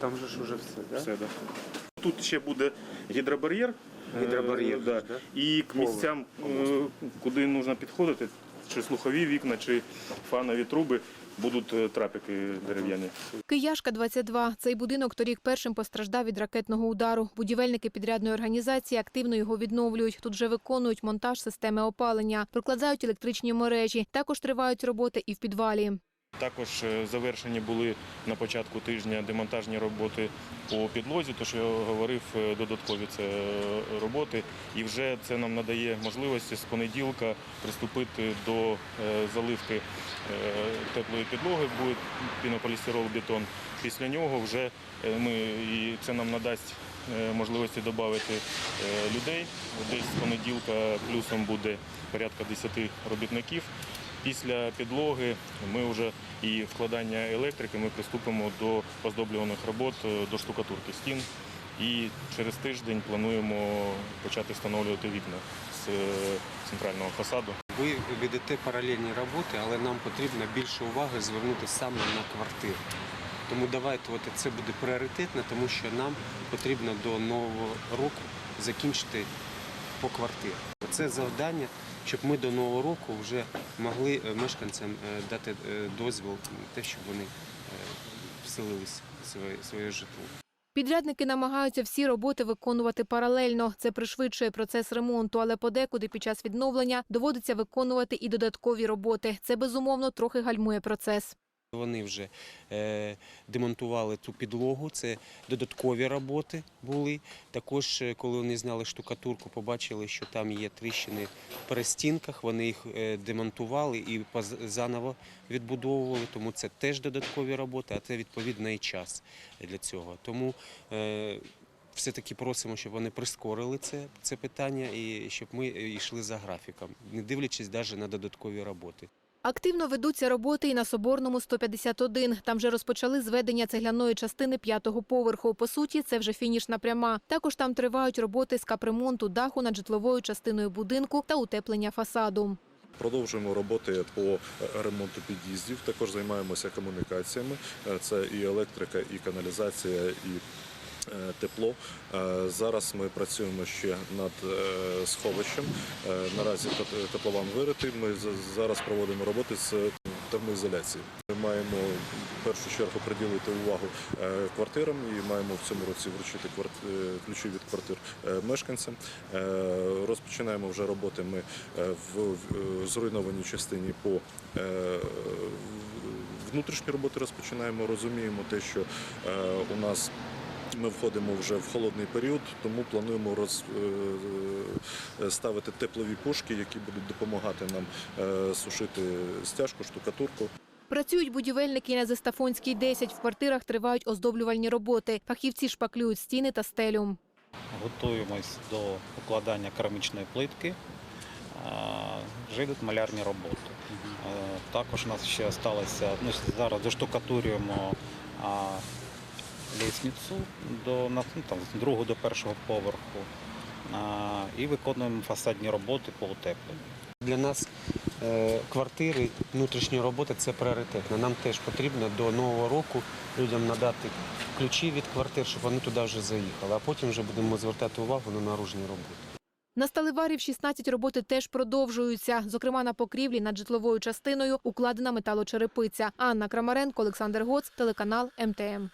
Там же ж уже все, да? Все, да. Тут ще буде гідробар'єр. е, Гідробар'єр, да. да? І к місцям, е, куди потрібно підходити, чи слухові вікна, чи фанові труби, будуть е, трапики дерев'яні. Кияшка 22. Цей будинок торік першим постраждав від ракетного удару. Будівельники підрядної організації активно його відновлюють. Тут вже виконують монтаж системи опалення, прокладають електричні мережі. Також тривають роботи і в підвалі. Також е, завершені були на початку тижня демонтажні роботи по підлозі, то що я говорив, е, додаткові це е, роботи. І вже це нам надає можливості з понеділка приступити до заливки теплої підлоги, буде пінополістирол бетон. Після нього вже ми і це нам надасть можливості додати людей. Десь з понеділка плюсом буде порядка 10 робітників. Після підлоги ми вже і вкладання електрики ми приступимо до оздоблюваних робот, е, до штукатурки стін. І через тиждень плануємо почати встановлювати вікна з е, центрального фасаду. Ви ведете паралельні роботи, але нам потрібно більше уваги звернути саме на квартиру. Тому давайте от це буде пріоритетно, тому що нам потрібно до нового року закінчити по квартирі. Це завдання, щоб ми до нового року вже могли е, мешканцям е, дати е, дозвіл на те, щоб вони вселились в своє, своє житло. Підрядники намагаються всі роботи виконувати паралельно. Це пришвидшує процес ремонту, але подекуди під час відновлення доводиться виконувати і додаткові роботи. Це безумовно трохи гальмує процес. Вони вже е, демонтували ту підлогу, це додаткові роботи були. Також, е, коли вони зняли штукатурку, побачили, що там є тріщини в перестінках, вони їх е, демонтували і заново відбудовували, тому це теж додаткові роботи, а це відповідно і час для цього. Тому все-таки просимо, щоб вони прискорили це, це питання і щоб ми йшли за графіком, не дивлячись навіть на додаткові роботи. Активно ведуться роботи і на Соборному 151. Там вже розпочали зведення цегляної частини п'ятого поверху. По суті, це вже фінішна пряма. Також там тривають роботи з капремонту даху над житловою частиною будинку та утеплення фасаду. Продовжуємо роботи по ремонту під'їздів. Також займаємося комунікаціями. Це і електрика, і каналізація, і тепло. Е, Зараз ми працюємо ще над е, сховищем. Е, Наразі кот- котлован виритий. Ми зараз проводимо роботи з термоізоляції. Ми маємо в першу чергу приділити увагу е, квартирам і маємо в цьому році вручити е, ключі від квартир е, мешканцям. Е, Розпочинаємо вже роботи ми е, в е, зруйнованій частині по е, внутрішні роботи розпочинаємо. Розуміємо те, що е, у нас ми входимо вже в холодний період, тому плануємо роз, е, ставити теплові пушки, які будуть допомагати нам е, сушити стяжку, штукатурку. Працюють будівельники на Зестафонській 10. В квартирах тривають оздоблювальні роботи. Фахівці шпаклюють стіни та стелю. Готуємось до укладання керамічної плитки. Е, Вже йдуть малярні роботи. Е, Також у нас ще залишилося, ну, зараз доштукатурюємо лісницю до, ну, там, з другого до першого поверху А, і виконуємо фасадні роботи по утепленню. Для нас е, квартири, внутрішні роботи це пріоритетно. Нам теж потрібно до нового року людям надати ключі від квартир, щоб вони туди вже заїхали. А потім вже будемо звертати увагу на наружні роботи. На сталеварів 16 роботи теж продовжуються. Зокрема, на покрівлі над житловою частиною укладена металочерепиця. Анна Крамаренко, Олександр Гоц, телеканал МТМ.